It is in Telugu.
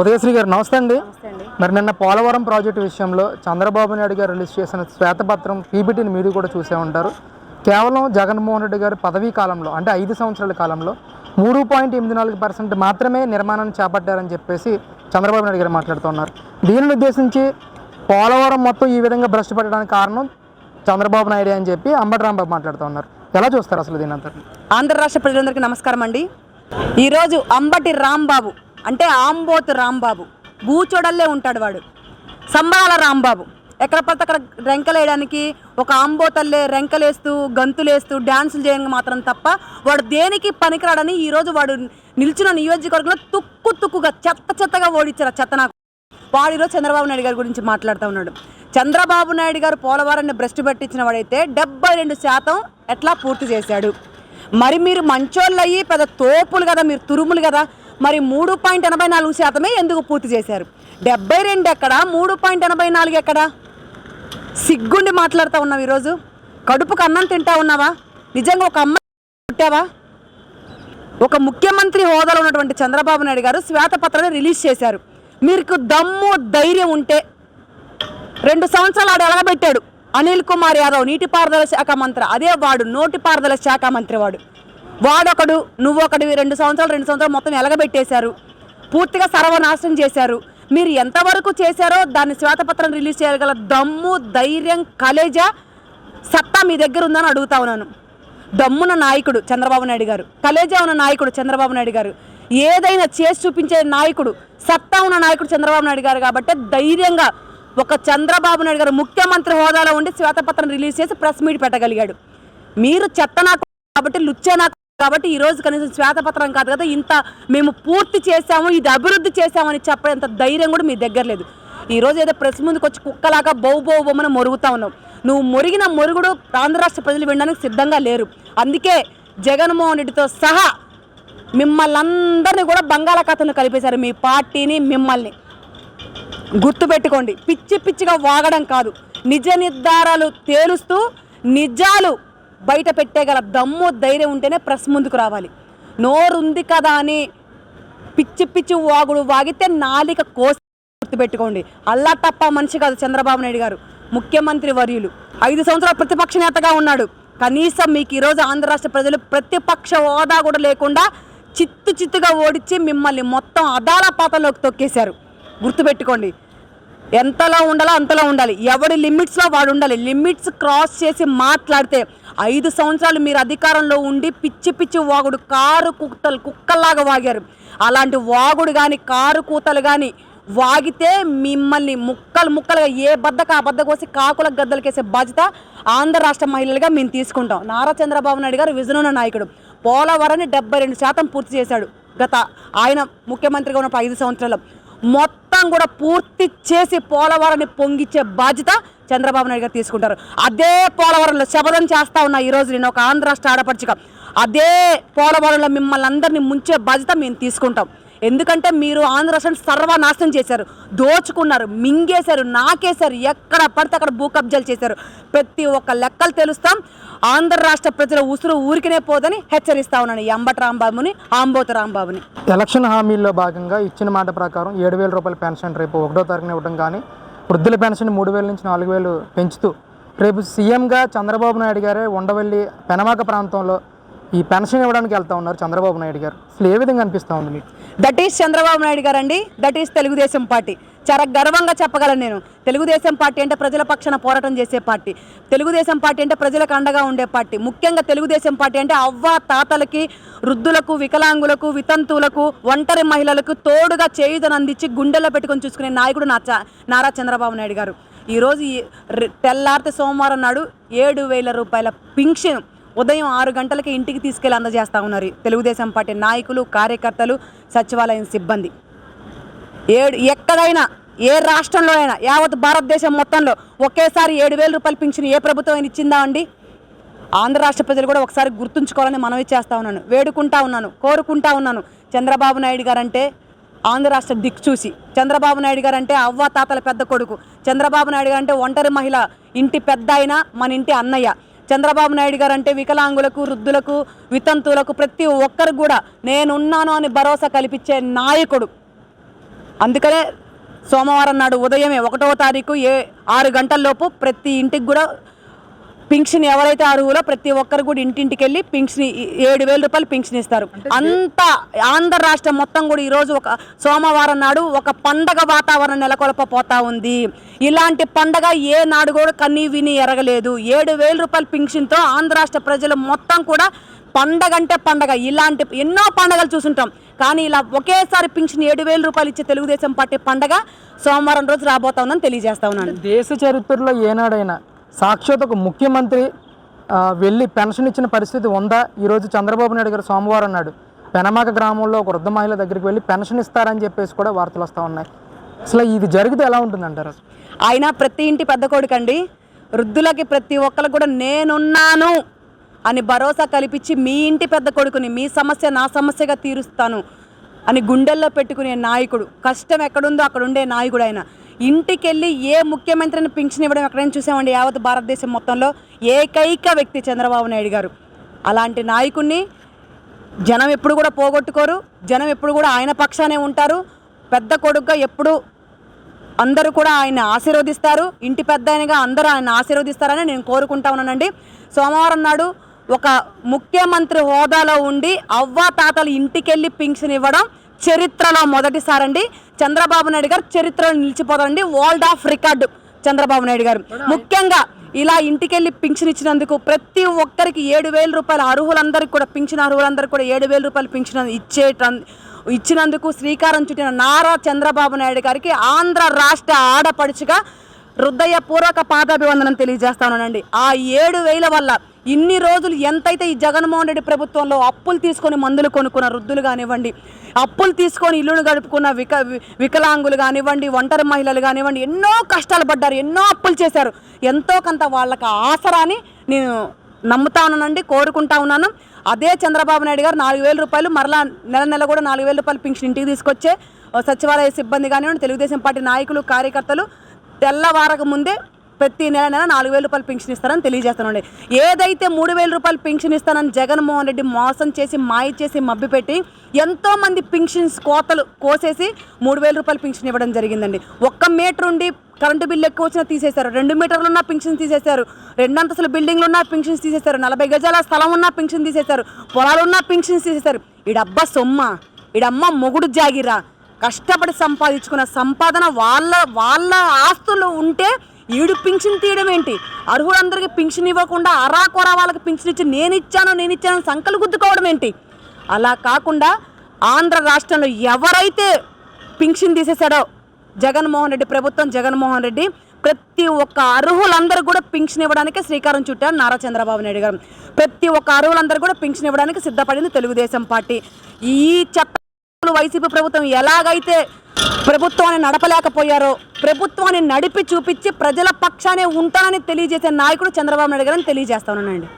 ఉదయశ్రీ గారు నమస్తే అండి. మరి నిన్న పోలవరం ప్రాజెక్టు విషయంలో చంద్రబాబు నాయుడు గారు రిలీజ్ చేసిన శ్వేతపత్రం పీపీటీని మీరు కూడా చూసే ఉంటారు. కేవలం జగన్మోహన్ రెడ్డి గారి పదవీ కాలంలో అంటే ఐదు సంవత్సరాల కాలంలో మూడు పాయింట్ ఎనిమిది నాలుగు పర్సెంట్ మాత్రమే నిర్మాణాన్ని చేపట్టారని చెప్పేసి చంద్రబాబు నాయుడు గారు మాట్లాడుతున్నారు దీనిని ఉద్దేశించి పోలవరం మొత్తం ఈ విధంగా భ్రష్టు పట్టడానికి కారణం చంద్రబాబు నాయుడు అని చెప్పి అంబటి రాంబాబు మాట్లాడుతూ ఉన్నారు. ఎలా చూస్తారు అసలు దీని అంతా? ఆంధ్ర రాష్ట్ర ప్రజలందరికీ నమస్కారం అండి. ఈరోజు అంబటి రాంబాబు అంటే ఆంబోతు రాంబాబు. భూచోడల్లే ఉంటాడు వాడు. సంబరాల రాంబాబు. ఎక్కడ పడితే అక్కడ రెంకలేయడానికి ఒక ఆంబోతల్లే రెంకలేస్తూ గంతులేస్తూ డ్యాన్సులు చేయడానికి మాత్రం తప్ప వాడు దేనికి పనికిరాడని ఈరోజు వాడు నిల్చున్న నియోజకవర్గంలో తుక్కు తుక్కుగా చెత్త చెత్తగా ఓడించారు ఆ చెత్త నాకు. వాడు ఈరోజు చంద్రబాబు నాయుడు గారి గురించి మాట్లాడుతూ ఉన్నాడు. చంద్రబాబు నాయుడు గారు పోలవరాన్ని భ్రష్టు పెట్టించిన వాడైతే డెబ్బై రెండు శాతం ఎట్లా పూర్తి చేశాడు. మరి మీరు మంచోళ్ళు అయ్యి పెద్ద తోపులు కదా మీరు తురుములు కదా మరి మూడు పాయింట్ ఎనభై నాలుగు శాతమే ఎందుకు పూర్తి చేశారు? డెబ్బై రెండు ఎక్కడ? మూడు పాయింట్ ఎనభై నాలుగు ఎక్కడ? సిగ్గుండి మాట్లాడుతూ ఉన్నావు ఈరోజు. కడుపుకు అన్నం తింటా ఉన్నావా? నిజంగా ఒక అమ్మ పుట్టావా? ఒక ముఖ్యమంత్రి హోదాలో ఉన్నటువంటి చంద్రబాబు నాయుడు గారు శ్వేతపత్రాన్ని రిలీజ్ చేశారు. మీకు దమ్ము ధైర్యం ఉంటే రెండు సంవత్సరాలు ఆడు ఎలగబెట్టాడు. అనిల్ కుమార్ యాదవ్ నీటిపారుదల శాఖ మంత్రి. అదే వాడు నోటిపారుదల శాఖ మంత్రి వాడు వాడొకడు నువ్వొకడు రెండు సంవత్సరాలు రెండు సంవత్సరాలు మొత్తం ఎలగబెట్టేశారు. పూర్తిగా సర్వనాశనం చేశారు. మీరు ఎంతవరకు చేశారో దాన్ని శ్వేతపత్రం రిలీజ్ చేయగల దమ్ము ధైర్యం కలేజా సత్తా మీ దగ్గర ఉందని అడుగుతా ఉన్నాను. దమ్మున నాయకుడు చంద్రబాబు నాయుడు గారు కలేజా ఉన్న నాయకుడు చంద్రబాబు నాయుడు గారు ఏదైనా చేసి చూపించే నాయకుడు సత్తా ఉన్న నాయకుడు చంద్రబాబు నాయుడు గారు కాబట్టి ధైర్యంగా ఒక చంద్రబాబు నాయుడు గారు ముఖ్యమంత్రి హోదాలో ఉండి శ్వేతపత్రం రిలీజ్ చేసి ప్రెస్ మీట్ పెట్టగలిగాడు. మీరు చెత్త నాకు కాబట్టి లుచ్చే నాకు కాబట్టి ఈరోజు కనీసం శ్వేతపత్రం కాదు కదా ఇంత మేము పూర్తి చేశాము ఇది అభివృద్ధి చేశామని చెప్పేంత ధైర్యం కూడా మీ దగ్గర లేదు. ఈ రోజు ఏదో ప్రెస్ ముందుకు వచ్చి కుక్కలాగా బౌ బౌ బొమ్మను మొరుగుతా ఉన్నావు నువ్వు మొరిగిన మొరుగుడు ఆంధ్ర రాష్ట్ర ప్రజలు వినడానికి సిద్ధంగా లేరు. అందుకే జగన్మోహన్ రెడ్డితో సహా మిమ్మల్ని అందరినీ కూడా బంగాళాఖాతంలో కలిపేశారు మీ పార్టీని మిమ్మల్ని. గుర్తుపెట్టుకోండి పిచ్చి పిచ్చిగా వాగడం కాదు. నిజ నిర్ధారాలు తేలుస్తూ నిజాలు బయట పెట్టేగల దమ్ము ధైర్యం ఉంటేనే ప్రెస్ ముందుకు రావాలి. నోరుంది కదా అని పిచ్చి పిచ్చి వాగుడు వాగితే నాలిక కోసి గుర్తుపెట్టుకోండి. అల్లా తప్ప మనిషి కాదు చంద్రబాబు నాయుడు గారు. ముఖ్యమంత్రి వర్యులు. ఐదు సంవత్సరాల ప్రతిపక్ష నేతగా ఉన్నాడు. కనీసం మీకు ఈరోజు ఆంధ్ర రాష్ట్ర ప్రజలు ప్రతిపక్ష హోదా కూడా లేకుండా చిత్తు చిత్తుగా ఓడించి మిమ్మల్ని మొత్తం అదాల పాతలోకి తొక్కేశారు. గుర్తుపెట్టుకోండి. ఎంతలో ఉండాలో అంతలో ఉండాలి. ఎవడి లిమిట్స్లో వాడు ఉండాలి. లిమిట్స్ క్రాస్ చేసి మాట్లాడితే ఐదు సంవత్సరాలు మీరు అధికారంలో ఉండి పిచ్చి పిచ్చి వాగుడు కారు కుక్కలు కుక్కల్లాగా వాగారు. అలాంటి వాగుడు కానీ కారు కూతలు కానీ వాగితే మిమ్మల్ని ముక్కలు ముక్కలుగా ఏ బద్దకు ఆ బద్ద కోసి కాకుల గద్దలకేసే బాధ్యత ఆంధ్ర రాష్ట్ర మహిళలుగా మేము తీసుకుంటాం. నారా చంద్రబాబు నాయుడు గారు విజనున్న నాయకుడు. పోలవరాన్ని డెబ్బై రెండు శాతం పూర్తి చేశాడు. గత ఆయన ముఖ్యమంత్రిగా ఉన్నప్పుడు ఐదు సంవత్సరాలు. మొత్తం కూడా పూర్తి చేసి పోలవరాన్ని పొంగిచ్చే బాధ్యత చంద్రబాబు నాయుడు గారు తీసుకుంటారు. అదే పోలవరంలో శపథం చేస్తా ఉన్నా ఈరోజు నేను ఒక ఆంధ్ర రాష్ట్ర ఆడపడుచుగా. అదే పోలవరంలో మిమ్మల్ని అందరినీ ముంచే బాధ్యత మేము తీసుకుంటాం. ఎందుకంటే మీరు ఆంధ్ర రాష్ట్రం సర్వనాశనం చేశారు. దోచుకున్నారు మింగేశారు నాకేశారు ఎక్కడ పడితే అక్కడ భూ కబ్జాలు చేశారు. ప్రతి ఒక్క లెక్కలు తెలుస్తాం. ఆంధ్ర రాష్ట్ర ప్రజల ఉసురు ఊరికినే పోదని హెచ్చరిస్తా ఉన్నాను ఎంబట రాంబాబుని ఆంబోత రాంబాబుని. ఎలక్షన్ హామీల్లో భాగంగా ఇచ్చిన మాట ప్రకారం ఏడు వేల రూపాయల పెన్షన్ రేపు ఒకటో తారీఖున ఇవ్వడం కానీ వృద్ధుల పెన్షన్ మూడు వేల నుంచి నాలుగు వేలు పెంచుతూ రేపు సీఎంగా చంద్రబాబు నాయుడు గారే ఉండవల్లి పెనమాక ప్రాంతంలో ఈ పెన్షన్ ఇవ్వడానికి వెళ్తా ఉన్నారు చంద్రబాబు నాయుడు గారు. అసలు ఏ విధంగా అనిపిస్తూ ఉంది మీకు? దట్ ఈస్ చంద్రబాబు నాయుడు గారు అండి దట్ ఈస్ తెలుగుదేశం పార్టీ. చాలా గర్వంగా చెప్పగలను నేను. తెలుగుదేశం పార్టీ అంటే ప్రజల పక్షాన పోరాటం చేసే పార్టీ. తెలుగుదేశం పార్టీ అంటే ప్రజలకు అండగా ఉండే పార్టీ. ముఖ్యంగా తెలుగుదేశం పార్టీ అంటే అవ్వ తాతలకి వృద్ధులకు వికలాంగులకు వితంతువులకు ఒంటరి మహిళలకు తోడుగా చేయుదని అందించి గుండెల్లో పెట్టుకొని చూసుకునే నాయకుడు నా నారా చంద్రబాబు నాయుడు గారు. ఈరోజు తెల్లారితే సోమవారం నాడు ఏడు వేల రూపాయల పింఛన్ ఉదయం ఆరు గంటలకి ఇంటికి తీసుకెళ్ళి అందజేస్తా ఉన్నారు. తెలుగుదేశం పార్టీ నాయకులు కార్యకర్తలు సచివాలయం సిబ్బంది. ఏడు ఎక్కడైనా ఏ రాష్ట్రంలో అయినా యావత్ భారతదేశం మొత్తంలో ఒకేసారి ఏడు వేల రూపాయలు పింఛన్ ఏ ప్రభుత్వం అయినా ఇచ్చిందా అండి? ఆంధ్ర రాష్ట్ర ప్రజలు కూడా ఒకసారి గుర్తుంచుకోవాలని మనవి చేస్తా ఉన్నాను. వేడుకుంటా ఉన్నాను కోరుకుంటా ఉన్నాను. చంద్రబాబు నాయుడు గారంటే ఆంధ్ర రాష్ట్ర దిక్కు చూసి చంద్రబాబు నాయుడు గారంటే అవ్వ తాతల పెద్ద కొడుకు. చంద్రబాబు నాయుడు గారంటే ఒంటరి మహిళ ఇంటి పెద్ద అయినా మన ఇంటి అన్నయ్య. చంద్రబాబు నాయుడు గారు అంటే వికలాంగులకు వృద్ధులకు వితంతువులకు ప్రతి ఒక్కరు కూడా నేనున్నాను అని భరోసా కల్పించే నాయకుడు. అందుకనే సోమవారం నాడు ఉదయమే ఒకటవ తారీఖు ఏ ఆరు గంటల్లోపు ప్రతి ఇంటికి కూడా పింఛన్ ఎవరైతే అర్హులో ప్రతి ఒక్కరు కూడా ఇంటింటికి వెళ్ళి పింఛన్ ఏడు వేల రూపాయలు పింఛన్ ఇస్తారు. అంత ఆంధ్ర రాష్ట్రం మొత్తం కూడా ఈరోజు ఒక సోమవారం నాడు ఒక పండగ వాతావరణం నెలకొల్పపోతా ఉంది. ఇలాంటి పండగ ఏ నాడు కూడా కన్నీ విని ఎరగలేదు. ఏడు వేల రూపాయల పింఛన్తో ఆంధ్ర రాష్ట్ర ప్రజలు మొత్తం కూడా పండగ అంటే పండగ. ఇలాంటి ఎన్నో పండగలు చూసుంటాం. కానీ ఇలా ఒకేసారి పింఛన్ ఏడు వేల రూపాయలు ఇచ్చే తెలుగుదేశం పార్టీ పండగ సోమవారం రోజు రాబోతా ఉందని తెలియజేస్తా ఉన్నాను. దేశ చరిత్రలో ఏనాడైనా సాక్షాత్ ఒక ముఖ్యమంత్రి వెళ్ళి పెన్షన్ ఇచ్చిన పరిస్థితి ఉందా? ఈరోజు చంద్రబాబు నాయుడు గారు సోమవారం నాడు పెనమాక గ్రామంలో ఒక వృద్ధ మహిళ దగ్గరికి వెళ్ళి పెన్షన్ ఇస్తారని చెప్పేసి కూడా వార్తలు వస్తూ ఉన్నాయి. అసలు ఇది జరిగితే ఎలా ఉంటుందంటారు ఆయన ప్రతి ఇంటి పెద్ద కొడుకండి వృద్ధులకి ప్రతి ఒక్కరికి కూడా నేనున్నాను అని భరోసా కల్పించి మీ ఇంటి పెద్ద కొడుకుని మీ సమస్య నా సమస్యగా తీరుస్తాను అని గుండెల్లో పెట్టుకునే నాయకుడు కష్టం ఎక్కడుందో అక్కడ ఉండే నాయకుడు ఆయన. ఇంటికెళ్ళి ఏ ముఖ్యమంత్రిని పింఛన్ ఇవ్వడం ఎక్కడైనా చూసామండి? యావత్ భారతదేశం మొత్తంలో ఏకైక వ్యక్తి చంద్రబాబు నాయుడు గారు. అలాంటి నాయకుడిని జనం ఎప్పుడు కూడా పోగొట్టుకోరు. జనం ఎప్పుడు కూడా ఆయన పక్షానే ఉంటారు. పెద్ద కొడుకుగా ఎప్పుడు అందరూ కూడా ఆయన ఆశీర్వదిస్తారు. ఇంటి పెద్ద ఆయనగా అందరూ ఆయన ఆశీర్వదిస్తారని నేను కోరుకుంటా ఉన్నానండి. సోమవారం నాడు ఒక ముఖ్యమంత్రి హోదాలో ఉండి అవ్వ తాతలు ఇంటికెళ్ళి పింఛన్ ఇవ్వడం చరిత్రలో మొదటిసారండి. చంద్రబాబు నాయుడు గారు చరిత్రలో నిలిచిపోతారండి. World of record Chandrababu Naidu garu. ముఖ్యంగా ఇలా ఇంటికెళ్ళి పింఛన్ ఇచ్చినందుకు ప్రతి ఒక్కరికి ఏడు వేల రూపాయలు అర్హులందరికీ కూడా పింఛన్ అర్హులందరికీ కూడా ఏడు వేల రూపాయలు పింఛన్ ఇచ్చే ఇచ్చినందుకు శ్రీకారం చుట్టిన నారా చంద్రబాబు నాయుడు గారికి ఆంధ్ర రాష్ట్ర ఆడపడుచుగా హృదయపూర్వక పాదాభివందనం తెలియజేస్తానండి ఆ ఏడు వేల వల్ల ఇన్ని రోజులు ఎంతైతే ఈ జగన్మోహన్ రెడ్డి ప్రభుత్వంలో అప్పులు తీసుకొని మందులు కొనుక్కున్న వృద్ధులు కానివ్వండి అప్పులు తీసుకొని ఇల్లును గడుపుకున్న విక వికలాంగులు కానివ్వండి ఒంటరి మహిళలు కానివ్వండి ఎన్నో కష్టాలు పడ్డారు ఎన్నో అప్పులు చేశారు. ఎంతో కొంత వాళ్ళకి ఆసరాని నేను నమ్ముతా ఉన్నానండి కోరుకుంటా ఉన్నాను. అదే చంద్రబాబు నాయుడు గారు నాలుగు వేల రూపాయలు మరలా నెల నెల కూడా నాలుగు వేల రూపాయలు పింఛన్ ఇంటికి తీసుకొచ్చే సచివాలయ సిబ్బంది కానివ్వండి తెలుగుదేశం పార్టీ నాయకులు కార్యకర్తలు తెల్లవారక ముందే ప్రతి నెల నెల నాలుగు వేల రూపాయలు పెన్షన్ ఇస్తారని తెలియజేస్తానండి. ఏదైతే మూడు వేల రూపాయలు పెన్షన్ ఇస్తానని జగన్మోహన్ రెడ్డి మోసం చేసి మాయ చేసి మబ్బిపెట్టి ఎంతోమంది పెన్షన్స్ కోతలు కోసేసి మూడు వేల రూపాయలు పెన్షన్ ఇవ్వడం జరిగిందండి. ఒక్క మీటర్ ఉండి కరెంటు బిల్లు ఎక్కువ వచ్చినా తీసేశారు. రెండు మీటర్లు ఉన్న పెన్షన్ తీసేశారు. రెండంతస్తుల బిల్డింగ్లు ఉన్న పెన్షన్స్ తీసేశారు. నలభై గజాల స్థలం ఉన్న పెన్షన్ తీసేశారు. పొలాలు ఉన్న పెన్షన్స్ తీసేశారు. ఈడబ్బ సొమ్మ ఈడమ్మ మొగుడు జాగిరా. కష్టపడి సంపాదించుకున్న సంపాదన వాళ్ళ వాళ్ళ ఆస్తులు ఉంటే ఈడు పింఛన్ తీయడం ఏంటి? అర్హులందరికీ పింఛన్ ఇవ్వకుండా అరాకొర వాళ్ళకి పింఛన్ ఇచ్చి నేను ఇచ్చాను నేను ఇచ్చాను సంకలు గుద్దుకోవడం ఏంటి? అలా కాకుండా ఆంధ్ర రాష్ట్రంలో ఎవరైతే పింఛన్ తీసేశాడో జగన్మోహన్ రెడ్డి ప్రభుత్వం జగన్మోహన్ రెడ్డి ప్రతి ఒక్క అర్హులందరూ కూడా పింఛన్ ఇవ్వడానికి శ్రీకారం చుట్టారు నారా చంద్రబాబు నాయుడు గారు. ప్రతి ఒక్క అర్హులందరూ కూడా పింఛన్ ఇవ్వడానికి సిద్ధపడింది తెలుగుదేశం పార్టీ. ఈ చట్ట వైసీపీ ప్రభుత్వం ఎలాగైతే ప్రభుత్వాన్ని నడపలేకపోయారో. ప్రభుత్వాన్ని నడిపి చూపించి ప్రజల పక్షానే ఉంటానని తెలియజేసే నాయకుడు చంద్రబాబు నాయుడు గారని తెలియజేస్తానండి